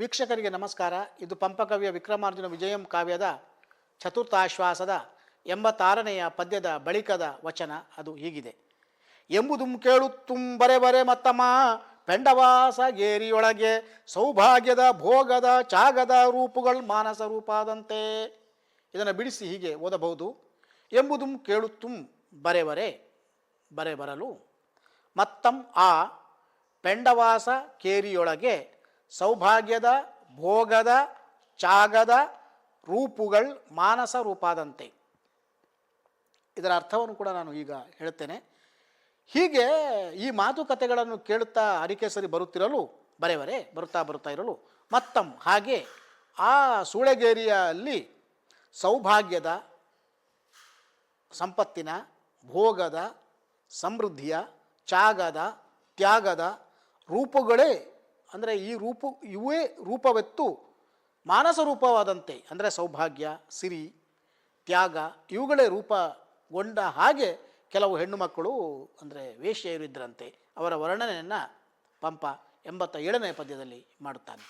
ವೀಕ್ಷಕರಿಗೆ ನಮಸ್ಕಾರ. ಇದು ಪಂಪಕವಿಯ ವಿಕ್ರಮಾರ್ಜುನ ವಿಜಯಂ ಕಾವ್ಯದ ಚತುರ್ಥಾಶ್ವಾಸದ ಎಂಬತ್ತಾರನೆಯ ಪದ್ಯದ ಬಳಿಕದ ವಚನ. ಅದು ಹೀಗಿದೆ. ಎಂಬುದು ಕೇಳುತ್ತುಂ ಬರೆ ಬರೆ ಮತ್ತಮ್ಮ. ಪೆಂಡವಾಸ ಗೇರಿಯೊಳಗೆ ಸೌಭಾಗ್ಯದ ಭೋಗದ ಚಾಗದ ರೂಪುಗಳು ಮಾನಸ ರೂಪಾದಂತೆ. ಇದನ್ನು ಬಿಡಿಸಿ ಹೀಗೆ ಓದಬಹುದು. ಎಂಬುದು ಕೇಳುತ್ತುಂ ಬರೆ ಬರೆ ಬರೆ ಬರಲು. ಮತ್ತಂ ಆ ಪೆಂಡವಾಸ ಕೇರಿಯೊಳಗೆ ಸೌಭಾಗ್ಯದ, ಭೋಗದ ಚಾಗದ ರೂಪುಗಳು ಮಾನಸ ರೂಪಾದಂತೆ. ಇದರ ಅರ್ಥವನ್ನು ಕೂಡ ನಾನು ಈಗ ಹೇಳ್ತೇನೆ. ಹೀಗೆ ಈ ಮಾತುಕತೆಗಳನ್ನು ಕೇಳುತ್ತಾ ಅರಿಕೆಸರಿ ಬರುತ್ತಿರಲು, ಬರೆವರೆ, ಬರುತ್ತಾ ಬರುತ್ತಾ ಇರಲು ಮತ್ತಂ ಹಾಗೆ ಆ ಸೂಳೆಗೇರಿಯಲ್ಲಿ ಸೌಭಾಗ್ಯದ, ಸಂಪತ್ತಿನ, ಭೋಗದ, ಸಮೃದ್ಧಿಯ ಚಾಗದ ತ್ಯಾಗದ ರೂಪಗಳೇ ಅಂದರೆ ಈ ರೂಪು, ಇವೇ ರೂಪವೆತ್ತು ಮಾನಸ ರೂಪವಾದಂತೆ, ಅಂದರೆ ಸೌಭಾಗ್ಯ, ಸಿರಿ, ತ್ಯಾಗ, ಇವುಗಳೇ ರೂಪಗೊಂಡ ಹಾಗೆ ಕೆಲವು ಹೆಣ್ಣು ಮಕ್ಕಳು, ಅಂದರೆ ವೇಶ್ಯೆಯರಿದ್ದರಂತೆ ಅವರ ವರ್ಣನೆಯನ್ನು ಪಂಪ ಎಂಬತ್ತ ಏಳನೇ ಪದ್ಯದಲ್ಲಿ ಮಾಡುತ್ತಾನೆ.